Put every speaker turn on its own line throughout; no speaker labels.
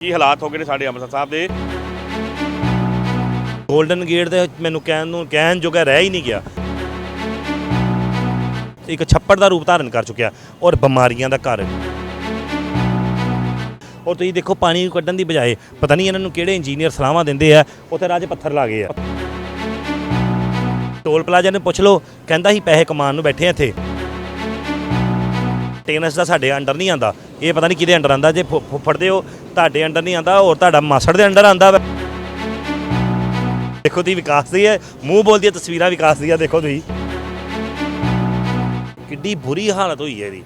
ਕੀ ਹਾਲਾਤ ਹੋ ਗਏ ਨੇ ਸਾਡੇ ਅੰਮ੍ਰਿਤਸਰ ਸਾਹਿਬ ਦੇ?
골ਡਨ ਗੇਟ ਦੇ ਮੈਨੂੰ ਕਹਿਣ ਨੂੰ ਕਹਿਣ ਜੋਗਾ ਰਹਿ ਹੀ ਨਹੀਂ ਗਿਆ। ਇੱਕ ਛੱਪੜ ਦਾ ਰੂਪ ਧਾਰਨ ਕਰ ਚੁੱਕਿਆ ਔਰ ਬਿਮਾਰੀਆਂ ਦਾ ਘਰ ਔਰ ਤੁਸੀਂ ਦੇਖੋ ਪਾਣੀ ਨੂੰ ਕੱਢਣ ਦੀ ਬਜਾਏ ਪਤਾ ਨਹੀਂ ਇਹਨਾਂ ਨੂੰ ਕਿਹੜੇ ਇੰਜੀਨੀਅਰ ਸਲਾਹਾਂ ਦਿੰਦੇ ਆ, ਉੱਥੇ ਰਾਜ ਪੱਥਰ ਲਾ ਗਏ ਆ। ਟੋਲ ਪਲਾਜ਼ਾ ਨੂੰ ਪੁੱਛ ਲਓ, ਕਹਿੰਦਾ ਸੀ ਪੈਸੇ ਕਮਾਉਣ ਨੂੰ ਬੈਠੇ ਆ ਇੱਥੇ। ਟੇਨਸ ਦਾ ਸਾਡੇ ਅੰਡਰ ਨਹੀਂ ਆਂਦਾ ਇਹ ਪਤਾ ਨਹੀਂ ਕਿਹਦੇ ਅੰਡਰ ਆਂਦਾ ਜੇ ਫੁ- ਹੋ, ਤੁਹਾਡੇ ਅੰਡਰ ਨਹੀਂ ਆਂਦਾ ਔਰ ਤੁਹਾਡਾ ਮਾਸੜ ਦੇ ਅੰਡਰ ਆਂਦਾ ਦੇਖੋ ਤੁਸੀਂ ਵਿਕਾਸ ਦੀ ਹੈ, ਮੂੰਹ ਬੋਲਦੀ ਤਸਵੀਰਾਂ ਵਿਕਾਸ ਦੀਆਂ ਦੇਖੋ ਤੁਸੀਂ। ਕਿੱਡੀ ਬੁਰੀ ਹਾਲਤ ਹੋਈ ਹੈ ਇਹਦੀ।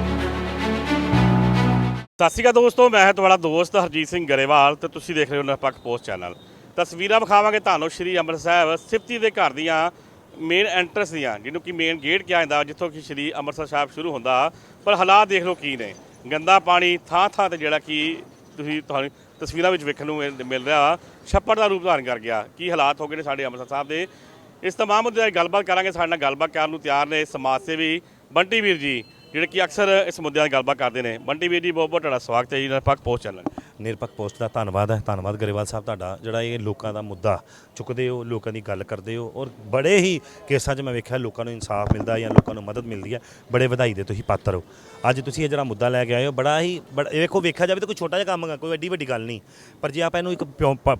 ਸਤਿ ਸ਼੍ਰੀ ਅਕਾਲ ਦੋਸਤੋ, ਮੈਂ ਹਾਂ ਤੁਹਾਡਾ ਦੋਸਤ ਹਰਜੀਤ ਸਿੰਘ ਗਰੇਵਾਲ ਤੇ ਤੁਸੀਂ ਦੇਖ ਰਹੇ ਹੋ ਨਿਰਪੱਖ ਪੋਸਟ ਚੈਨਲ। ਤਸਵੀਰਾਂ ਵਿਖਾਵਾਂਗੇ ਤੁਹਾਨੂੰ ਸ਼੍ਰੀ ਅੰਮ੍ਰਿਤਸਰ ਸਾਹਿਬ ਸਿਫਤੀ ਦੇ ਘਰ ਦੀਆਂ ਮੇਨ ਐਂਟਰਸ ਦੀਆਂ, ਜਿਹਨੂੰ ਕਿ ਮੇਨ ਗੇਟ ਕਿਹਾ ਜਾਂਦਾ, ਜਿੱਥੋਂ ਕਿ ਸ਼੍ਰੀ ਅੰਮ੍ਰਿਤਸਰ ਸਾਹਿਬ ਸ਼ੁਰੂ ਹੁੰਦਾ। ਪਰ ਹਾਲਾਤ ਦੇਖ ਲਓ ਕੀ ਨੇ। ਗੰਦਾ ਪਾਣੀ ਥਾਂ ਥਾਂ ਤੇ ਜਿਹੜਾ ਕਿ ਤੁਸੀਂ ਤੁਹਾਨੂੰ ਤਸਵੀਰਾਂ ਵਿੱਚ ਵੇਖਣ ਨੂੰ ਮਿਲ- ਮਿਲ ਰਿਹਾ, ਛੱਪੜ ਦਾ ਰੂਪ ਧਾਰਨ ਕਰ ਗਿਆ। ਕੀ ਹਾਲਾਤ ਹੋ ਗਏ ਨੇ ਸਾਡੇ ਅੰਮ੍ਰਿਤਸਰ ਸਾਹਿਬ ਦੇ? ਇਸ ਤਮਾਮ ਮੁੱਦੇ ਦੀ ਗੱਲਬਾਤ ਕਰਾਂਗੇ। ਸਾਡੇ ਨਾਲ ਗੱਲਬਾਤ ਕਰਨ ਨੂੰ ਤਿਆਰ ਨੇ ਸਮਾਜ ਸੇਵੀ ਬੰਟੀ ਵੀਰ ਜੀ, ਜਿਹੜੇ ਕਿ ਅਕਸਰ ਇਸ ਮੁੱਦਿਆਂ ਦੀ ਗੱਲਬਾਤ ਕਰਦੇ ਨੇ। ਬੰਟੀ ਵੀਰ ਜੀ ਬਹੁਤ ਬਹੁਤ ਤੁਹਾਡਾ ਸਵਾਗਤ ਹੈ ਜੀ Nirpakh post channel.
Nirpakh post ਦਾ ਧੰਨਵਾਦ ਹੈ। ਧੰਨਵਾਦ ਗਰੇਵਾਲ ਸਾਹਿਬ, ਤੁਹਾਡਾ ਜਿਹੜਾ ਇਹ ਲੋਕਾਂ ਦਾ ਮੁੱਦਾ ਚੁੱਕਦੇ ਹੋ, ਲੋਕਾਂ ਦੀ ਗੱਲ ਕਰਦੇ ਹੋ ਔਰ ਬੜੇ ਹੀ ਕੇਸਾਂ 'ਚ ਮੈਂ ਵੇਖਿਆ ਲੋਕਾਂ ਨੂੰ ਇਨਸਾਫ ਮਿਲਦਾ ਜਾਂ ਲੋਕਾਂ ਨੂੰ ਮਦਦ ਮਿਲਦੀ ਹੈ, ਬੜੇ ਵਧਾਈ ਦੇ ਤੁਸੀਂ ਪਾਤਰ ਹੋ। ਅੱਜ ਤੁਸੀਂ ਇਹ ਜਿਹੜਾ ਮੁੱਦਾ ਲੈ ਕੇ ਆਏ ਹੋ, ਬੜਾ ਹੀ ਬੜਾ ਇਹ ਵੇਖੋ, ਵੇਖਿਆ ਜਾਵੇ ਤਾਂ ਕੋਈ ਛੋਟਾ ਜਿਹਾ ਕੰਮ ਹੈ ਕੋਈ ਐਡੀ ਵੱਡੀ ਗੱਲ ਨਹੀਂ। ਪਰ ਜੇ ਆਪਾਂ ਇਹਨੂੰ ਇੱਕ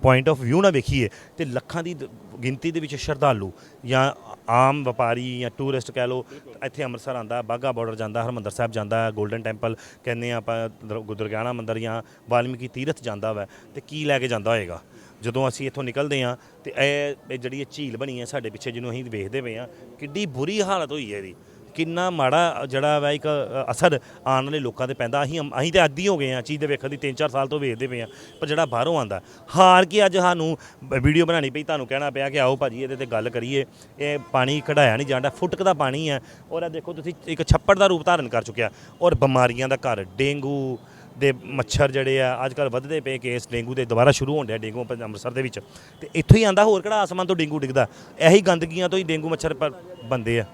ਪੁਆਇੰਟ ਆਫ ਵਿਊ ਨਾਲ ਵੇਖੀਏ ਤੇ ਲੱਖਾਂ ਦੀ ਗਿਣਤੀ ਦੇ ਵਿੱਚ ਸ਼ਰਧਾਲੂ ਜਾਂ ਆਮ ਵਪਾਰੀ ਜਾਂ ਟੂਰਿਸਟ ਕਹਿ ਲਓ, ਇੱਥੇ ਅੰਮ੍ਰਿਤਸਰ ਆਂਦਾ ਬਾਗਾ ਬਾਰਡਰ ਜਾਂਦਾ, ਹਰਮੰਦਰ ਸਾਹਿਬ ਜਾਂਦਾ 골ਡਨ ਟੈਂਪਲ ਕਹਿੰਦੇ ਆ ਆਪਾਂ ਦਰ- ਦੁਰਗਿਆਣਾ ਮੰਦਿਰ ਜਾਂ ਵਾਲਮੀਕੀ ਤੀਰਥ ਜਾਂਦਾ ਵਾ ਤੇ ਕੀ ਲੈ ਕੇ ਜਾਂਦਾ ਹੋਏਗਾ? ਜਦੋਂ ਅਸੀਂ ਇੱਥੋਂ ਨਿਕਲਦੇ ਆ ਤੇ ਇਹ ਇਹ ਜਿਹੜੀ ਇਹ ਝੀਲ ਬਣੀ ਹੈ ਸਾਡੇ ਪਿੱਛੇ ਜਿਹਨੂੰ ਅਸੀਂ ਵੇਖਦੇ ਪਏ ਆ ਕਿੱਡੀ ਬੁਰੀ ਹਾਲਤ ਹੋਈ ਹੈ ਇਹਦੀ। ਕਿੰਨਾ ਮਾੜਾ ਜਿਹੜਾ ਵਾ ਇੱਕ ਅਸਰ ਆਉਣ ਵਾਲੇ ਲੋਕਾਂ ਤੇ ਪੈਂਦਾ। ਅਸੀਂ ਅਸੀਂ ਤੇ ਆਦੀ ਹੋ ਗਏ ਆ ਚੀਜ਼ ਦੇ ਵੇਖਣ ਦੀ 3-4 ਸਾਲ ਤੋਂ ਵੇਖਦੇ ਪਏ ਆ ਪਰ ਜਿਹੜਾ ਬਾਹਰੋਂ ਆਂਦਾ ਹਾਰ ਕੇ ਅੱਜ ਸਾਨੂੰ ਵੀਡੀਓ ਬਣਾਣੀ ਪਈ, ਤੁਹਾਨੂੰ ਕਹਿਣਾ ਪਿਆ ਕਿ ਆਓ ਭਾਜੀ ਇਹਦੇ ਤੇ ਗੱਲ ਕਰੀਏ। ਇਹ ਪਾਣੀ ਕਢਾਇਆ ਨਹੀਂ ਜਾਂਦਾ, ਫੁੱਟਕ ਦਾ ਪਾਣੀ ਹੈ। ਔਰ ਇਹ ਦੇਖੋ ਤੁਸੀਂ ਇੱਕ ਛੱਪੜ ਦਾ ਰੂਪ ਧਾਰਨ ਕਰ ਚੁੱਕਿਆ। ਔਰ ਬਿਮਾਰੀਆਂ ਦਾ ਘਰ, ਡੇਂਗੂ ਦੇ ਮੱਛਰ ਜਿਹੜੇ ਆ ਅੱਜ ਕੱਲ ਵੱਧਦੇ ਪਏ ਕੇਸ ਡੇਂਗੂ ਦੇ, ਦੁਬਾਰਾ ਸ਼ੁਰੂ ਹੋਣ ਡਿਆ ਡੇਂਗੂ ਪੰਜ- ਅੰਮ੍ਰਿਤਸਰ ਦੇ ਵਿੱਚ। ਤੇ ਇੱਥੋਂ ਹੀ ਆਂਦਾ ਹੋਰ ਕਿਹੜਾ ਆਸਮਾਨ ਤੋਂ ਡੇਂਗੂ ਡਿੱਗਦਾ? ਇਹੀ ਗੰਦਗੀਆਂ ਤੋਂ ਹੀ ਡੇਂਗੂ ਮੱਛਰ ਪ- ਬਣਦੇ ਆ।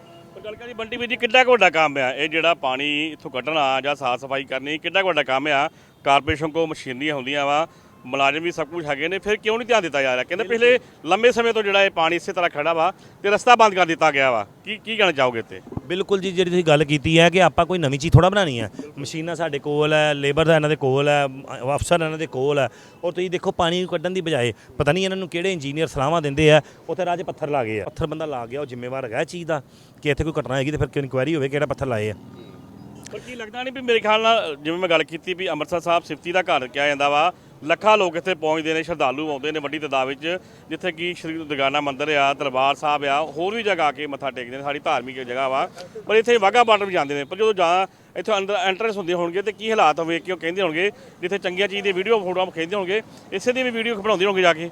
ਗੱਲ ਕਰੀ ਬੰਟੀ ਵੀਰ ਜੀ ਕਿੱਡਾ ਕੁ ਵੱਡਾ ਕੰਮ ਆ? ਇਹ ਜਿਹੜਾ ਪਾਣੀ ਇੱਥੋਂ ਕੱਢਣਾ ਜਾਂ ਸਾਫ਼ ਸਫ਼ਾਈ ਕਰਨੀ, ਕਿੱਡਾ ਕੁ ਵੱਡਾ ਕੰਮ ਆ? ਕਾਰਪੋਰੇਸ਼ਨ ਕੋ ਮਸ਼ੀਨਰੀਆਂ ਹੁੰਦੀਆਂ ਵਾ ਮੁਲਾਜ਼ਮ ਵੀ ਸਭ ਕੁਝ ਹੈਗੇ ਨੇ ਫਿਰ ਕਿਉਂ ਨਹੀਂ ਧਿਆਨ ਦਿੱਤਾ ਜਾ ਰਿਹਾ? ਕਹਿੰਦੇ ਪਿਛਲੇ ਲੰਮੇ ਸਮੇਂ ਤੋਂ ਜਿਹੜਾ ਇਹ ਪਾਣੀ ਇਸੇ ਤਰ੍ਹਾਂ ਖੜਾ ਵਾ ਤੇ ਰਸਤਾ ਬੰਦ ਕਰ ਦਿੱਤਾ ਗਿਆ ਵਾ। ਕੀ ਕੀ ਕਹਿਣਾ ਚਾਹੋਗੇ ਤੇ
ਬਿਲਕੁਲ ਜੀ ਜਿਹੜੀ ਤੁਸੀਂ ਗੱਲ ਕੀਤੀ ਹੈ ਕਿ ਆਪਾਂ ਕੋਈ ਨਵੀਂ ਚੀਜ਼ ਥੋੜਾ ਬਣਾਣੀ ਹੈ। ਮਸ਼ੀਨਾਂ ਸਾਡੇ ਕੋਲ ਹੈ ਲੇਬਰ ਦਾ ਇਹਨਾਂ ਦੇ ਕੋਲ ਹੈ ਅ- ਅਫਸਰ ਇਹਨਾਂ ਦੇ ਕੋਲ ਹੈ। ਔਰ ਤੁਸੀਂ ਦੇਖੋ ਪਾਣੀ ਕੱਢਣ ਦੀ ਬਜਾਏ ਪਤਾ ਨਹੀਂ ਇਹਨਾਂ ਨੂੰ ਕਿਹੜੇ ਇੰਜੀਨੀਅਰ ਸਲਾਹਾਂ ਦਿੰਦੇ ਆ ਉੱਥੇ ਰਾਜ ਪੱਥਰ ਲਾ ਗਏ ਆ। ਪੱਥਰ ਬੰਦਾ ਲਾ ਗਿਆ ਉਹ ਜ਼ਿੰਮੇਵਾਰ ਹੈਗਾ ਇਹ ਚੀਜ਼ ਦਾ ਕਿ ਇੱਥੇ ਕੋਈ ਘਟਨਾ ਹੈਗੀ ਤੇ ਫਿਰ ਕਿਉਂ ਇਨਕੁਆਇਰੀ ਹੋਵੇ ਕਿਹੜਾ ਪੱਥਰ ਲਾਏ ਆ।
ਪਰ ਕੀ ਲੱਗਦਾ ਨਹੀਂ ਵੀ ਮੇਰੇ ਖਿਆਲ ਨਾਲ ਜਿਵੇਂ ਮੈਂ ਗੱਲ ਕੀਤੀ ਵੀ ਅੰਮ੍ਰਿਤਸਰ ਸਾਹਿਬ ਸਿਫਤੀ ਦਾ ਘਰ ਕਿਹਾ ਜਾਂਦਾ ਵਾ ਲੱਖਾਂ ਲੋਕ ਇੱਥੇ ਪਹੁੰਚਦੇ ਨੇ, ਸ਼ਰਧਾਲੂ ਆਉਂਦੇ ਨੇ ਵੱਡੀ ਤਾਦਾਦ ਵਿੱਚ, ਜਿੱਥੇ ਕਿ ਸ਼੍ਰੀ ਦੁਰਗਾਨਾ ਮੰਦਿਰ ਆ, ਦਰਬਾਰ ਸਾਹਿਬ ਆ, ਹੋਰ ਵੀ ਜਗ੍ਹਾ ਆ ਕੇ ਮੱਥਾ ਟੇਕਦੇ ਨੇ, ਸਾਡੀ ਧਾਰਮਿਕ ਜਗ੍ਹਾ ਵਾ। ਪਰ ਇੱਥੇ ਵਾਹਗਾ ਬਾਰਡਰ ਵੀ ਜਾਂਦੇ ਨੇ, ਪਰ ਜਦੋਂ ਜਾਂ ਇੱਥੋਂ ਅੰਦਰ ਐਂਟਰੈਂਸ ਹੁੰਦੇ ਹੋਣਗੇ ਤੇ ਕੀ ਹਾਲਾਤ ਹੋਵੇ ਕਿ ਉਹ ਕਹਿੰਦੇ ਹੋਣਗੇ, ਜਿੱਥੇ ਚੰਗੀਆਂ ਚੀਜ਼ ਦੀ ਵੀਡੀਓ ਫੋਟੋਆਂ ਖਿੱਚਦੇ ਹੋਣਗੇ, ਇਸੇ ਦੀ ਵੀ ਵੀਡੀਓ ਬਣਾਉਂਦੇ ਹੋਣਗੇ ਜਾ ਕੇ।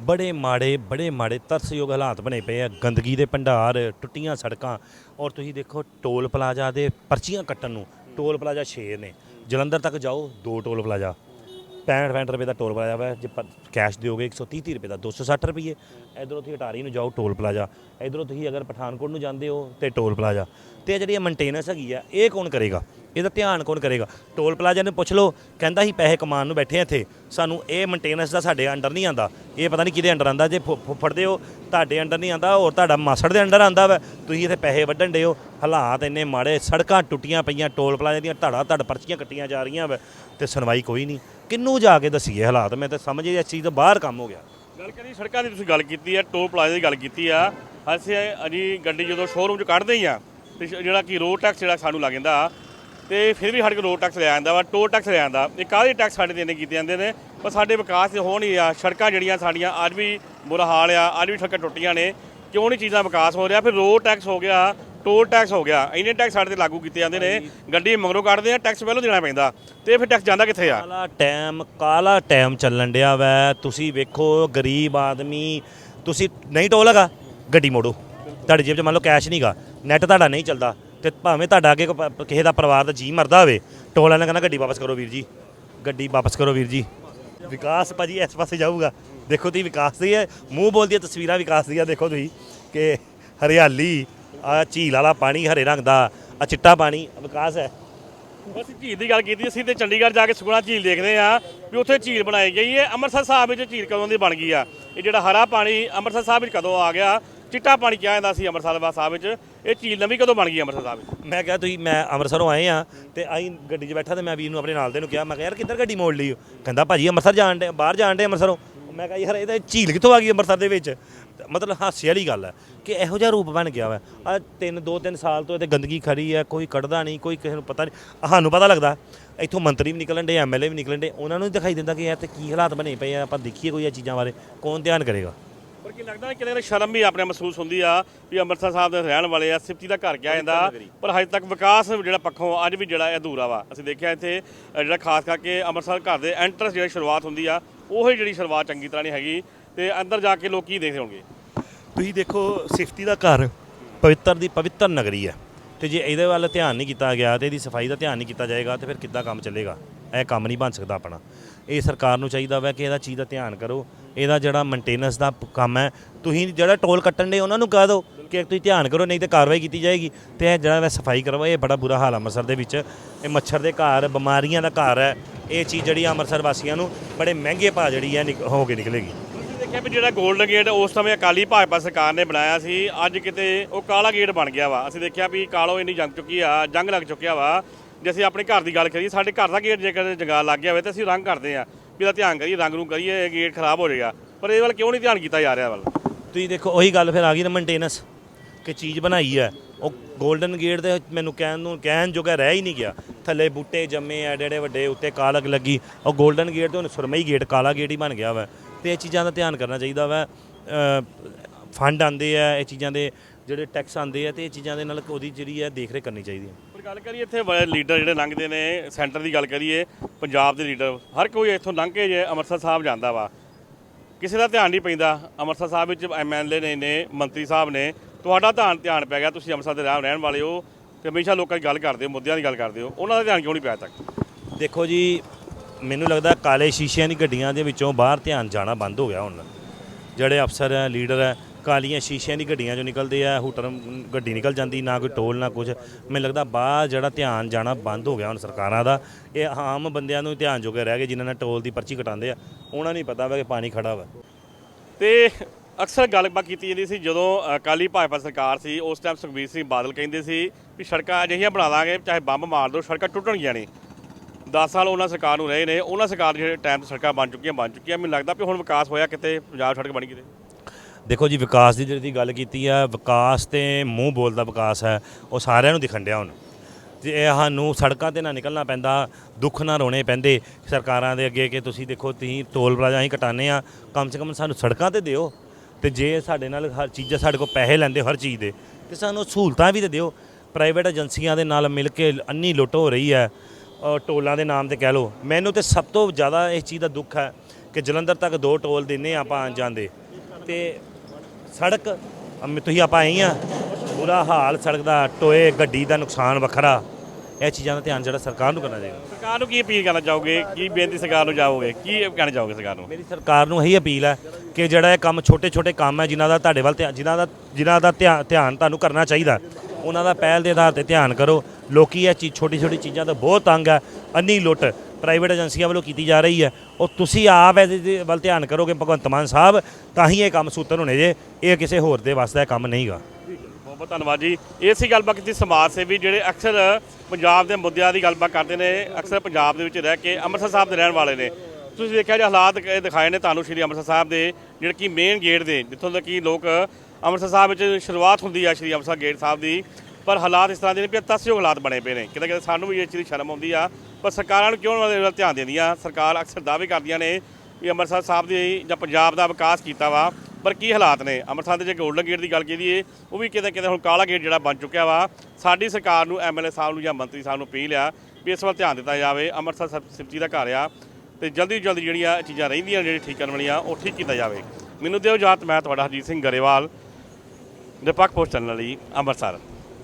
ਬੜੇ ਮਾੜੇ ਬੜੇ ਮਾੜੇ ਤਰਸਯੋਗ ਹਾਲਾਤ ਬਣੇ ਪਏ ਆ। ਗੰਦਗੀ ਦੇ ਭੰਡਾਰ, ਟੁੱਟੀਆਂ ਸੜਕਾਂ, ਔਰ ਤੁਸੀਂ ਦੇਖੋ ਟੋਲ ਪਲਾਜ਼ਾ ਦੇ ਪਰਚੀਆਂ ਕੱਟਣ ਨੂੰ, ਟੋਲ ਪਲਾਜ਼ਾ 6 ਨੇ। ਜਲੰਧਰ ਤੱਕ ਜਾਓ, ਦੋ ਟੋਲ ਪਲਾਜ਼ਾ। 65 65 ਰੁਪਏ ਦਾ ਟੋਲ ਪਲਾਜ਼ਾ ਵਾ, ਜੇ ਪ- ਕੈਸ਼ ਦਿਓਗੇ 130 30 ਰੁਪਏ ਦਾ 260 ਰੁਪਏ ਇਧਰੋਂ ਤੁਸੀਂ ਅਟਾਰੀ ਨੂੰ ਜਾਓ, ਟੋਲ ਪਲਾਜ਼ਾ। ਇਧਰੋਂ ਤੁਸੀਂ ਅਗਰ ਪਠਾਨਕੋਟ ਨੂੰ ਜਾਂਦੇ ਹੋ ਤੇ ਟੋਲ ਪਲਾਜ਼ਾ। ਤੇ ਇਹ ਜਿਹੜੀ ਮੇਨਟੇਨੈਂਸ ਹੈਗੀ ਆ, ਇਹ ਕੌਣ ਕਰੇਗਾ? ਇਹਦਾ ਧਿਆਨ ਕੌਣ ਕਰੇਗਾ? ਟੋਲ ਪਲਾਜ਼ਾ ਨੂੰ ਪੁੱਛ ਲਓ, ਕਹਿੰਦਾ ਸੀ ਪੈਸੇ ਕਮਾਉਣ ਨੂੰ ਬੈਠੇ ਆ ਇੱਥੇ। ਸਾਨੂੰ ਇਹ ਮੇਨਟੇਨੈਂਸ ਦਾ ਸਾਡੇ ਅੰਡਰ ਨਹੀਂ ਆਂਦਾ ਇਹ ਪਤਾ ਨਹੀਂ ਕਿਹਦੇ ਅੰਡਰ ਆਂਦਾ ਜੇ ਫੁ- ਫੁੱਫੜਦੇ ਹੋ, ਤੁਹਾਡੇ ਅੰਡਰ ਨਹੀਂ ਆਂਦਾ ਹੋਰ ਤੁਹਾਡਾ ਮਾਸੜ ਦੇ ਅੰਡਰ ਆਂਦਾ ਵਾ। ਤੁਸੀਂ ਇੱਥੇ ਪੈਸੇ ਵੱਢਣ ਦੇ ਹੋ। ਹਾਲਾਤ ਇੰਨੇ ਮਾੜੇ, ਸੜਕਾਂ ਟੁੱਟੀਆਂ ਪਈਆਂ, ਟੋਲ ਪਲਾਜ਼ੇ ਦੀਆਂ ਧੜਾ ਧੜ ਪਰਚੀਆਂ ਕੱਟੀਆਂ ਜਾ ਰਹੀਆਂ ਵਾ। ਤੇ ਸੁਣਵਾਈ ਕੋਈ ਨਹੀਂ। ਕਿੰਨੂੰ ਜਾ ਕੇ ਦਸੀਏ ਹਾਲਾਤ? ਮੈਂ ਤਾਂ ਸਮਝ ਇਸ ਚੀਜ਼ ਤੋਂ ਬਾਹਰ ਕੰਮ ਹੋ ਗਿਆ।
ਗੱਲ ਕਰੀ ਸੜਕਾਂ ਦੀ ਤੁਸੀਂ ਗੱਲ ਕੀਤੀ ਆ, ਟੋਲ ਪਲਾਜ਼ੇ ਦੀ ਗੱਲ ਕੀਤੀ ਆ। ਅਸੀਂ ਅਜੀ ਗੱਡੀ ਜਦੋਂ ਸ਼ੋਰੂਮ ਚ ਕੱਢਦੇ ਹੀ ਆ, ਤੇ ਜਿਹੜਾ ਕਿ ਰੋਡ ਟੈਕਸ ਜਿਹੜਾ ਸਾਨੂੰ ਲੱਗ ਜਾਂਦਾ, ਤੇ ਫਿਰ ਵੀ ਸਾਡੇ ਕੋਲ ਰੋਡ ਟੈਕਸ ਲਿਆ ਜਾਂਦਾ ਵਾ ਟੋਲ ਟੈਕਸ ਲਿਆ ਜਾਂਦਾ ਇਹ ਕਾਹਦੇ ਟੈਕਸ ਸਾਡੇ ਦੇਣੇ ਕੀਤੇ ਜਾਂਦੇ ਨੇ, ਪਰ ਸਾਡੇ ਵਿਕਾਸ ਤੇ ਹੋ ਨਹੀਂ ਆ, ਸੜਕਾਂ ਜਿਹੜੀਆਂ ਸਾਡੀਆਂ ਅੱਜ ਵੀ ਬੁਰਾ ਹਾਲ ਆ, ਅੱਜ ਵੀ ਸੜਕਾਂ ਟੁੱਟੀਆਂ ਨੇ, ਕਿਉਂ ਨਹੀਂ ਚੀਜ਼ਾਂ ਵਿਕਾਸ ਹੋ ਰਿਹਾ? ਫਿਰ ਰੋਡ ਟੈਕਸ ਹੋ ਗਿਆ ਟੋਲ ਟੈਕਸ ਹੋ ਗਿਆ। ਇੰਨੇ ਟੈਕਸ ਸਾਡੇ ਤੇ ਲਾਗੂ ਕੀਤੇ ਜਾਂਦੇ ਨੇ। ਗੱਡੀ ਮਗਰੋਂ ਕੱਢਦੇ ਆ ਟੈਕਸ ਪਹਿਲਾਂ ਦੇਣਾ ਪੈਂਦਾ। ਤੇ ਫਿਰ ਟੈਕਸ ਜਾਂਦਾ ਕਿੱਥੇ ਆ?
ਕਾਲਾ ਟਾਈਮ ਕਾਲਾ ਟਾਈਮ ਚੱਲਣ ਡਿਆ ਵੈ। ਤੁਸੀਂ ਵੇਖੋ ਗਰੀਬ ਆਦਮੀ ਤੁਸੀਂ ਨਹੀਂ ਟੋਲ ਹੈਗਾ? ਗੱਡੀ ਮੋੜੋ। ਤੁਹਾਡੀ ਜੇਬ 'ਚ ਮੰਨ ਲਓ ਕੈਸ਼ ਨਹੀਂਗਾ ਨੈਟ ਤੁਹਾਡਾ ਨਹੀਂ ਚੱਲਦਾ। ਤੇ ਭਾਵੇਂ ਤੁਹਾਡਾ ਅੱਗੇ ਕੋਈ ਪ- ਕਿਸੇ ਦਾ ਪਰਿਵਾਰ ਦਾ ਜੀ ਮਰਦਾ ਹੋਵੇ ਟੋਲ ਵਾਲਿਆਂ ਕਹਿੰਦਾ ਗੱਡੀ ਵਾਪਸ ਕਰੋ ਵੀਰ ਜੀ। ਗੱਡੀ ਵਾਪਸ ਕਰੋ ਵੀਰ ਜੀ। ਵਿਕਾਸ ਭਾਜੀ ਇਸ ਪਾਸੇ ਜਾਊਗਾ। ਦੇਖੋ ਤੁਸੀਂ ਵਿਕਾਸ ਦੀ ਹੈ ਮੂੰਹ ਬੋਲਦੀਆਂ ਤਸਵੀਰਾਂ ਵਿਕਾਸ ਦੀਆਂ ਦੇਖੋ ਤੁਸੀਂ ਕਿ ਹਰਿਆਲੀ ਆ ਝੀਲ ਵਾਲਾ ਪਾਣੀ ਹਰੇ ਰੰਗ ਦਾ ਆ ਚਿੱਟਾ ਪਾਣੀ ਵਿਕਾਸ ਹੈ।
ਅਸੀਂ ਝੀਲ ਦੀ ਗੱਲ ਕੀਤੀ ਅਸੀਂ ਤੇ ਚੰਡੀਗੜ੍ਹ ਜਾ ਕੇ ਸੁਖਨਾ ਝੀਲ ਦੇਖਦੇ ਆ ਵੀ ਉੱਥੇ ਝੀਲ ਬਣਾਈ ਗਈ ਹੈ। ਅੰਮ੍ਰਿਤਸਰ ਸਾਹਿਬ ਵਿੱਚ ਝੀਲ ਕਦੋਂ ਦੀ ਬਣ ਗਈ ਆ? ਇਹ ਜਿਹੜਾ ਹਰਾ ਪਾਣੀ ਅੰਮ੍ਰਿਤਸਰ ਸਾਹਿਬ ਵਿੱਚ ਕਦੋਂ ਆ ਗਿਆ? ਚਿੱਟਾ ਪਾਣੀ ਕਿਹਾ ਜਾਂਦਾ ਸੀ ਅੰਮ੍ਰਿਤਸਰ ਸਾਹਿਬ ਵਿੱਚ? ਇਹ ਝੀਲ ਨਵੀਂ ਕਦੋਂ ਬਣ ਗਈ ਅੰਮ੍ਰਿਤਸਰ ਸਾਹਿਬ ਵਿੱਚ?
ਮੈਂ ਕਿਹਾ ਤੁਸੀਂ ਮੈਂ ਅੰਮ੍ਰਿਤਸਰੋਂ ਆਏ ਆ ਤੇ ਆਈ ਗੱਡੀ 'ਚ ਬੈਠਾ ਤੇ ਮੈਂ ਵੀਰ ਨੂੰ ਆਪਣੇ ਨਾਲ ਦੇ ਨੂੰ ਕਿਹਾ ਮੈਂ ਕਿਹਾ ਯਾਰ ਕਿੱਧਰ ਗੱਡੀ ਮੋੜ ਲਈ? ਕਹਿੰਦਾ ਭਾਜੀ ਅੰਮ੍ਰਿਤਸਰ ਜਾਣ ਦੇ ਬਾਹਰ ਜਾਣ ਦੇ ਅੰਮ੍ਰਿਤਸਰੋਂ। ਮੈਂ ਕਿਹਾ ਯਾਰ ਤਾਂ ਝੀਲ ਕਿੱਥੋਂ ਆ ਗਈ ਅੰਮ੍ਰਿਤਸਰ ਦੇ ਵਿੱਚ? ਤੇ ਮਤਲਬ ਹਾਸੇ ਵਾਲੀ ਗੱਲ ਹੈ ਕਿ ਇਹੋ ਜਿਹਾ ਰੂਪ ਬਣ ਗਿਆ ਵਾ। ਆ ਤਿੰਨ, ਦੋ, ਤਿੰਨ ਸਾਲ ਤੋਂ ਇੱਥੇ ਗੰਦਗੀ ਖੜੀ ਹੈ, ਕੋਈ ਕੱਢਦਾ ਨਹੀਂ, ਕੋਈ ਕਿਸੇ ਨੂੰ ਪਤਾ ਨਹੀਂ। ਸਾਨੂੰ ਪਤਾ ਲੱਗਦਾ, ਇੱਥੋਂ ਮੰਤਰੀ ਵੀ ਨਿਕਲਣ ਦੇ ਐਮਐਲਏ ਵੀ ਨਿਕਲਣ ਦੇ ਉਹਨਾਂ ਨੂੰ ਦਿਖਾਈ ਦਿੰਦਾ ਕਿ ਯਾਰ ਤੇ ਕੀ ਹਾਲਾਤ ਬਣੇ ਪਏ ਆ। ਆਪਾਂ ਦੇਖੀਏ ਕੋਈ ਇਹ ਚੀਜ਼ਾਂ ਬਾਰੇ, ਕੌਣ ਧਿਆਨ ਕਰੇਗਾ?
ਪਰ ਕੀ ਲੱਗਦਾ ਕਿ ਕਿਤੇ ਸ਼ਰਮ ਵੀ ਆਪਣੇ ਮਹਿਸੂਸ ਹੁੰਦੀ ਆ ਵੀ ਅੰਮ੍ਰਿਤਸਰ ਸਾਹਿਬ ਦੇ ਰਹਿਣ ਵਾਲੇ ਆ ਸਿਫਤੀ ਦਾ ਘਰ ਕਿਹਾ ਜਾਂਦਾ ਪਰ ਹਜੇ ਤੱਕ ਵਿਕਾਸ ਜਿਹੜਾ ਪੱਖੋਂ ਅੱਜ ਵੀ ਜਿਹੜਾ ਇਹ ਅਧੂਰਾ ਵਾ। ਅਸੀਂ ਦੇਖਿਆ ਇੱਥੇ ਜਿਹੜਾ ਖਾਸ ਕਰਕੇ ਅੰਮ੍ਰਿਤਸਰ ਘਰ ਦੇ ਐਂਟਰਸ ਜਿਹੜੀ ਸ਼ੁਰੂਆਤ ਹੁੰਦੀ ਆ ਉਹੀ ਜਿਹੜੀ ਸ਼ੁਰੂਆਤ ਚੰਗੀ ਤਰ੍ਹਾਂ ਨਹੀਂ ਹੈਗੀ ਤੇ ਅੰਦਰ ਜਾ ਕੇ ਲੋਕ ਕੀ ਦੇਖਦੇ ਹੋਣਗੇ?
ਤੁਸੀਂ ਦੇਖੋ ਸਿਫਤੀ ਦਾ ਘਰ ਪਵਿੱਤਰ ਦੀ ਪਵਿੱਤਰ ਨਗਰੀ ਹੈ ਤੇ ਜੇ ਇਹਦੇ ਵੱਲ ਧਿਆਨ ਨਹੀਂ ਕੀਤਾ ਗਿਆ ਤੇ ਇਹਦੀ ਸਫ਼ਾਈ ਦਾ ਧਿਆਨ ਨਹੀਂ ਕੀਤਾ ਜਾਏਗਾ ਤੇ ਫਿਰ ਕਿੱਦਾਂ ਕੰਮ ਚੱਲੇਗਾ? ਇਹ ਕੰਮ ਨਹੀਂ ਬਣ ਸਕਦਾ ਆਪਣਾ। ਇਹ ਸਰਕਾਰ ਨੂੰ ਚਾਹੀਦਾ ਵਾ ਕਿ ਇਹਦਾ ਚੀਜ਼ ਦਾ ਧਿਆਨ ਕਰੋ ਇਹਦਾ ਜਿਹੜਾ ਮੇਨਟੇਨੈਂਸ ਦਾ ਕੰਮ ਹੈ, ਤੁਸੀਂ ਜਿਹੜਾ ਟੋਲ ਕੱਟਣ ਦੇ ਉਹਨਾਂ ਨੂੰ ਕਹਿ ਦਿਓ ਕਿ ਤੁਸੀਂ ਧਿਆਨ ਕਰੋ, ਨਹੀਂ ਤੇ ਕਾਰਵਾਈ ਕੀਤੀ ਜਾਏਗੀ। ਤੇ ਇਹ ਜਿਹੜਾ ਵਾ ਸਫ਼ਾਈ ਕਰਵਾ ਇਹ ਬੜਾ ਬੁਰਾ ਹਾਲ ਆ ਅੰਮ੍ਰਿਤਸਰ ਦੇ ਵਿੱਚ। ਇਹ ਮੱਛਰ ਦੇ ਘਰ, ਬਿਮਾਰੀਆਂ ਦਾ ਘਰ ਹੈ। ਇਹ ਚੀਜ਼ ਜਿਹੜੀ ਅੰਮ੍ਰਿਤਸਰ ਵਾਸੀਆਂ ਨੂੰ ਬੜੇ ਮਹਿੰਗੇ ਭਾਅ ਜਿਹੜੀ ਹੈ ਨਿਕ- ਹੋ ਕੇ ਨਿਕਲੇਗੀ।
ਤੁਸੀਂ ਦੇਖਿਆ ਵੀ ਜਿਹੜਾ 골ਡਨ ਗੇਟ ਉਸ ਸਮੇਂ ਅਕਾਲੀ ਭਾਜਪਾ ਸਰਕਾਰ ਨੇ ਬਣਾਇਆ ਸੀ, ਅੱਜ ਕਿਤੇ ਉਹ ਕਾਲਾ ਗੇਟ ਬਣ ਗਿਆ ਵਾ। ਅਸੀਂ ਦੇਖਿਆ ਵੀ ਕਾਲੋ ਇੰਨੀ ਜੰਗ ਚੁੱਕੀ ਆ, ਜੰਗ ਲੱਗ ਚੁੱਕਿਆ ਵਾ। ਜੇ ਅਸੀਂ ਆਪਣੇ ਘਰ ਦੀ ਗੱਲ ਕਰੀਏ, ਸਾਡੇ ਘਰ ਦਾ ਗੇਟ ਜੇਕਰ ਜਗਾ ਲੱਗ ਗਿਆ ਹੋਵੇ, ਤਾਂ ਅਸੀਂ ਰੰਗ ਕਰਦੇ ਆ। ਵੀ ਇਹਦਾ ਧਿਆਨ ਕਰੀਏ ਰੰਗ ਨੂੰ ਕਰੀਏ, ਇਹ ਗੇਟ ਖਰਾਬ ਹੋ ਜਾਏਗਾ। ਪਰ ਇਹ ਵੱਲ ਕਿਉਂ ਨਹੀਂ ਧਿਆਨ ਕੀਤਾ ਜਾ ਰਿਹਾ ਵੱਲ?
ਤੁਸੀਂ ਦੇਖੋ, ਉਹੀ ਗੱਲ ਫਿਰ ਆ ਗਈ ਨਾ ਮੇਨਟੇਨੈਂਸ ਕਿ ਚੀਜ਼ ਬਣਾਈ ਹੈ। ਉਹ 골ਡਨ ਗੇਟ ਦੇ ਮੈਨੂੰ ਕਹਿਣ ਨੂੰ, ਕਹਿਣ ਜੋਗਾ ਰਹਿ ਹੀ ਨਹੀਂ ਗਿਆ। ਥੱਲੇ ਬੂਟੇ ਜੰਮੇ ਆ ਡੇੜੇ ਵੱਡੇ, ਉੱਤੇ ਕਾਲਕ ਲੱਗੀ। ਉਹ 골ਡਨ ਗੇਟ ਤੇ ਹੁਣ ਸੁਰਮਈ ਗੇਟ ਕਾਲਾ ਗੇਟ ਹੀ ਬਣ ਗਿਆ ਵਾ। ਤੇ ਇਹ ਚੀਜ਼ਾਂ ਦਾ ਧਿਆਨ ਕਰਨਾ ਚਾਹੀਦਾ ਵਾ। ਫੰਡ ਆਂਦੇ ਆ, ਇਹ ਚੀਜ਼ਾਂ ਦੇ ਜਿਹੜੇ ਟੈਕਸ ਆਂਦੇ ਆ, ਤੇ ਇਹ ਚੀਜ਼ਾਂ ਦੇ ਨਾਲ ਉਹਦੀ ਜਿਹੜੀ ਹੈ ਦੇਖ ਰੇਖ ਕਰਨੀ ਚਾਹੀਦੀ ਹੈ।
ਗੱਲ ਕਰੀਏ, ਇੱਥੇ ਬੜੇ ਲੀਡਰ ਜਿਹੜੇ ਲੰਘਦੇ ਨੇ, ਸੈਂਟਰ ਦੀ ਗੱਲ ਕਰੀਏ, ਪੰਜਾਬ ਦੇ ਲੀਡਰ, ਹਰ ਕੋਈ ਇੱਥੋਂ ਲੰਘ ਕੇ ਜੇ ਅੰਮ੍ਰਿਤਸਰ ਸਾਹਿਬ ਜਾਂਦਾ ਵਾ। ਕਿਸੇ ਦਾ ਧਿਆਨ ਨਹੀਂ ਪੈਂਦਾ, ਅੰਮ੍ਰਿਤਸਰ ਸਾਹਿਬ ਵਿੱਚ ਐਮਐਲਏ ਨੇ ਨੇ ਮੰਤਰੀ ਸਾਹਿਬ ਨੇ, ਤੁਹਾਡਾ ਧਿਆਨ ਧਿਆਨ ਪੈ ਗਿਆ, ਤੁਸੀਂ ਅੰਮ੍ਰਿਤਸਰ ਦੇ ਰਹਿ- ਰਹਿਣ ਵਾਲੇ ਹੋ ਤੇ ਹਮੇਸ਼ਾ ਲੋਕਾਂ ਦੀ ਗੱਲ ਕਰਦੇ ਹੋ, ਮੁੱਦਿਆਂ ਦੀ ਗੱਲ ਕਰਦੇ ਹੋ, ਉਹਨਾਂ ਦਾ ਧਿਆਨ ਕਿਉਂ ਨਹੀਂ ਪਿਆ ਤੱਕ?
ਦੇਖੋ ਜੀ, ਮੈਨੂੰ ਲੱਗਦਾ ਕਾਲੇ ਸ਼ੀਸ਼ਿਆਂ ਦੀ ਗੱਡੀਆਂ ਦੇ ਵਿੱਚੋਂ ਬਾਹਰ ਧਿਆਨ ਜਾਣਾ ਬੰਦ ਹੋ ਗਿਆ ਹੁਣ। ਜਿਹੜੇ ਅਫਸਰ ਹੈ, ਲੀਡਰ ਹੈ ਕਾਲੀਆਂ ਸ਼ੀਸ਼ਿਆਂ ਦੀ ਗੱਡੀਆਂ ਚੋਂ ਨਿਕਲਦੇ ਆ, ਹੂਟਰ ਗੱਡੀ ਨਿਕਲ ਜਾਂਦੀ, ਨਾ ਕੋਈ ਟੋਲ, ਨਾ ਕੁਝ ਮੈਨੂੰ ਲੱਗਦਾ ਬਾਹਰ ਜਿਹੜਾ ਧਿਆਨ ਜਾਣਾ ਬੰਦ ਹੋ ਗਿਆ ਹੁਣ ਸਰਕਾਰਾਂ ਦਾ। ਇਹ ਆਮ ਬੰਦਿਆਂ ਨੂੰ ਧਿਆਨ ਜੋਗੇ ਰਹਿ ਗਏ ਜਿਨ੍ਹਾਂ ਨੇ ਟੋਲ ਦੀ ਪਰਚੀ ਕਟਾਉਂਦੇ ਆ। ਉਹਨਾਂ ਨੂੰ ਨਹੀਂ ਪਤਾ ਵਾ ਕਿ ਪਾਣੀ ਖੜਾ ਵਾ।
ਤੇ ਅਕਸਰ ਗੱਲਬਾਤ ਕੀਤੀ ਜਾਂਦੀ ਸੀ ਜਦੋਂ ਅਕਾਲੀ ਭਾਜਪਾ ਸਰਕਾਰ ਸੀ, ਉਸ ਟਾਈਮ ਸੁਖਬੀਰ ਸਿੰਘ ਬਾਦਲ ਕਹਿੰਦੇ ਸੀ ਵੀ ਸੜਕਾਂ ਅਜਿਹੀਆਂ ਬਣਾ ਦਾਂਗੇ, ਚਾਹੇ ਬੰਬ ਮਾਰ ਦਿਓ ਸੜਕਾਂ ਟੁੱਟਣਗੀਆਂ ਨਹੀਂ। 10 ਸਾਲ ਉਹਨਾਂ ਸਰਕਾਰ ਨੂੰ ਰਹੇ ਨੇ, ਉਹਨਾਂ ਸਰਕਾਰ ਦੇ ਜਿਹੜੇ ਟਾਈਮ ਸੜਕਾਂ ਬਣ ਚੁੱਕੀਆਂ ਬਣ ਚੁੱਕੀਆਂ। ਮੈਨੂੰ ਲੱਗਦਾ ਵੀ ਹੁਣ ਵਿਕਾਸ ਹੋਇਆ ਕਿਤੇ, ਪੰਜਾਬ ਸੜਕ ਬਣੀ ਕਿਤੇ।
ਦੇਖੋ ਜੀ, ਵਿਕਾਸ ਦੀ ਜਿਹੜੀ ਗੱਲ ਕੀਤੀ ਆ, ਵਿਕਾਸ ਤੇ ਮੂੰਹ ਬੋਲਦਾ ਵਿਕਾਸ ਹੈ, ਉਹ ਸਾਰਿਆਂ ਨੂੰ ਦਿਖਣ ਡਿਆ ਹੁਣ। ਜੇ ਇਹ ਸਾਨੂੰ ਸੜਕਾਂ ਤੇ ਨਾ ਨਿਕਲਣਾ ਪੈਂਦਾ, ਦੁੱਖ ਨਾ ਰੋਣੇ ਪੈਂਦੇ, ਸਰਕਾਰਾਂ ਦੇ ਅੱਗੇ ਕਿ ਤੁਸੀਂ ਦੇਖੋ, ਤੁਸੀਂ ਟੋਲ ਪਲਾਜ਼ਾ ਅਸੀਂ ਕਟਾਨੇ ਆ ਕਮ ਸੇ ਕਮ ਸਾਨੂੰ ਸੜਕਾਂ ਤੇ ਦਿਓ, ਤੇ ਜੇ ਸਾਡੇ ਨਾਲ ਹਰ ਚੀਜ਼ਾਂ, ਸਾਡੇ ਕੋਲ ਪੈਸੇ ਲੈਂਦੇ ਹਰ ਚੀਜ਼ ਦੇ, ਤੇ ਸਾਨੂੰ ਸਹੂਲਤਾਂ ਵੀ ਤੇ ਦਿਓ। ਪ੍ਰਾਈਵੇਟ ਏਜੰਸੀਆਂ ਦੇ ਨਾਲ ਮਿਲ ਕੇ ਅੰਨੀ ਲੁੱਟ ਹੋ ਰਹੀ ਹੈ ਟੋਲਾਂ ਦੇ ਨਾਮ ਤੇ ਕਹਿ ਲਓ, ਮੈਨੂੰ ਤੇ ਸਭ ਤੋਂ ਜ਼ਿਆਦਾ ਇਸ ਚੀਜ਼ ਦਾ ਦੁੱਖ ਹੈ ਕਿ ਜਲੰਧਰ ਤੱਕ ਦੋ ਟੋਲ ਦਿੰਨੇ ਆਪਾਂ ਆਉਣ ਜਾਂਦੇ ਤੇ ਸੜਕ ਅਮ ਤੁਸੀਂ ਆਪਾਂ ਆਏ ਆ ਬੁਰਾ ਹਾਲ ਸੜਕ ਦਾ ਟੋਏ ਗੱਡੀ ਦਾ ਨੁਕਸਾਨ ਵੱਖਰਾ। ਇਹ ਚੀਜ਼ਾਂ ਦਾ ਧਿਆਨ ਜਿਹੜਾ ਸਰਕਾਰ ਨੂੰ ਕਰਨਾ ਚਾਹੀਦਾ।
ਸਰਕਾਰ ਨੂੰ ਕੀ ਅਪੀਲ ਕਰਨਾ ਚਾਹੋਗੇ? ਕੀ ਬੇਨਤੀ ਸਰਕਾਰ ਨੂੰ ਜਾਓਗੇ ਕੀ ਕਹਿਣਾ ਚਾਹੋਗੇ ਸਰਕਾਰ ਨੂੰ?
ਮੇਰੀ ਸਰਕਾਰ ਨੂੰ ਇਹੀ ਅਪੀਲ ਹੈ ਕਿ ਜਿਹੜਾ ਇਹ ਕੰਮ ਛੋਟੇ ਛੋਟੇ ਕੰਮ ਹੈ ਜਿਨ੍ਹਾਂ ਦਾ ਤੁਹਾਡੇ ਵੱਲ ਧਿਆਨ ਜਿਨ੍ਹਾਂ ਦਾ ਜਿਨ੍ਹਾਂ ਦਾ ਧਿਆਨ ਧਿਆਨ ਤੁਹਾਨੂੰ ਕਰਨਾ ਚਾਹੀਦਾ ਉਹਨਾਂ ਦਾ ਪਹਿਲ ਦੇ ਆਧਾਰ ਤੇ ਧਿਆਨ ਕਰੋ। ਲੋਕੀ ਇਹ ਚੀਜ਼ ਛੋਟੀ ਛੋਟੀ ਚੀਜ਼ਾਂ ਤੋਂ ਬਹੁਤ ਤੰਗ ਹੈ। ਅੰਨੀ ਲੁੱਟ ਪ੍ਰਾਈਵੇਟ ਏਜੰਸੀਆਂ ਵੱਲੋਂ ਕੀਤੀ ਜਾ ਰਹੀ ਹੈ। ਉਹ ਤੁਸੀਂ ਆਪ ਇਹਦੇ ਵੱਲ ਧਿਆਨ ਕਰੋਗੇ ਭਗਵੰਤ ਮਾਨ ਸਾਹਿਬ, ਤਾਂ ਹੀ ਇਹ ਕੰਮ ਸੂਤਰ ਹੋਣੇ ਜੇ। ਇਹ ਕਿਸੇ ਹੋਰ ਦੇ ਵਾਸਤੇ ਇਹ ਕੰਮ ਨਹੀਂਗਾ।
ਬਹੁਤ ਬਹੁਤ ਧੰਨਵਾਦ ਜੀ। ਇਹ ਸੀ ਗੱਲਬਾਤ ਕੀਤੀ ਸਮਾਜ ਸੇਵੀ, ਜਿਹੜੇ ਅਕਸਰ ਪੰਜਾਬ ਦੇ ਮੁੱਦਿਆਂ ਦੀ ਗੱਲਬਾਤ ਕਰਦੇ ਨੇ, ਅਕਸਰ ਪੰਜਾਬ ਦੇ ਵਿੱਚ ਰਹਿ ਕੇ ਅੰਮ੍ਰਿਤਸਰ ਸਾਹਿਬ ਦੇ ਰਹਿਣ ਵਾਲੇ ਨੇ। ਤੁਸੀਂ ਦੇਖਿਆ ਜੇ ਹਾਲਾਤ ਇਹ ਦਿਖਾਏ ਨੇ ਤੁਹਾਨੂੰ ਸ਼੍ਰੀ ਅੰਮ੍ਰਿਤਸਰ ਸਾਹਿਬ ਦੇ, ਜਿਹੜੇ ਕਿ ਮੇਨ ਗੇਟ ਦੇ, ਜਿੱਥੋਂ ਤੱਕ ਕਿ ਲੋਕ ਅੰਮ੍ਰਿਤਸਰ ਸਾਹਿਬ ਵਿੱਚ ਸ਼ੁਰੂਆਤ ਹੁੰਦੀ ਆ ਸ਼੍ਰੀ ਅੰਮ੍ਰਿਤਸਰ ਗੇਟ ਸਾਹਿਬ ਦੀ, ਪਰ ਹਾਲਾਤ ਇਸ ਤਰ੍ਹਾਂ ਦੇ ਨੇ ਵੀ ਤਸਯੋਗ ਹਾਲਾਤ ਬਣੇ ਪਏ ਨੇ। ਕਿਤੇ ਕਿਤੇ ਸਾਨੂੰ ਵੀ ਇਹ ਚੀਜ਼ ਦੀ ਸ਼ਰਮ ਆਉਂਦੀ ਆ। ਪਰ ਸਰਕਾਰਾਂ ਨੂੰ ਕਿਉਂ ਉਹਨਾਂ ਵੱਲ ਧਿਆਨ ਦਿੰਦੀਆਂ? ਸਰਕਾਰ ਅਕਸਰ ਦਾਅਵੇ ਕਰਦੀਆਂ ਨੇ ਵੀ ਅੰਮ੍ਰਿਤਸਰ ਸਾਹਿਬ ਦੀ ਜਾਂ ਪੰਜਾਬ ਦਾ ਵਿਕਾਸ ਕੀਤਾ ਵਾ, ਪਰ ਕੀ ਹਾਲਾਤ ਨੇ? ਅੰਮ੍ਰਿਤਸਰ ਦੇ ਜੇ ਗੋਲਡਨ ਗੇਟ ਦੀ ਗੱਲ ਕੀਤੀ ਕਰੀਏ, ਉਹ ਵੀ ਕਿਤੇ ਕਿਤੇ ਹੁਣ ਕਾਲਾ ਗੇਟ ਜਿਹੜਾ ਬਣ ਚੁੱਕਿਆ ਵਾ। ਸਾਡੀ ਸਰਕਾਰ ਨੂੰ ਐਮਐਲਏ ਸਾਹਿਬ ਨੂੰ ਜਾਂ ਮੰਤਰੀ ਸਾਹਿਬ ਨੂੰ ਅਪੀਲ ਆ ਵੀ ਇਸ ਵੱਲ ਧਿਆਨ ਦਿੱਤਾ ਜਾਵੇ। ਅੰਮ੍ਰਿਤਸਰ ਸਾਹਿਬ ਸਿਫਤੀ ਦਾ ਘਰ ਆ ਤੇ ਜਲਦੀ ਜਲਦੀ ਜਿਹੜੀਆਂ ਚੀਜ਼ਾਂ ਰਹਿੰਦੀਆਂ, ਜਿਹੜੀ ਠੀਕ ਕਰਨ ਵਾਲੀਆਂ, ਉਹ ਠੀਕ ਕੀਤਾ ਜਾਵੇ। ਮੈਨੂੰ ਦਿਓ ਇਜਾਜ਼ਤ, ਮੈਂ ਤੁਹਾਡਾ ਹਰਜੀਤ ਸਿੰਘ ਗਰੇਵਾਲ, ਨਿਰਪੱਖ ਪੋਸਟ ਚੈਨਲ ਲਈ ਅੰਮ੍ਰਿਤਸਰ।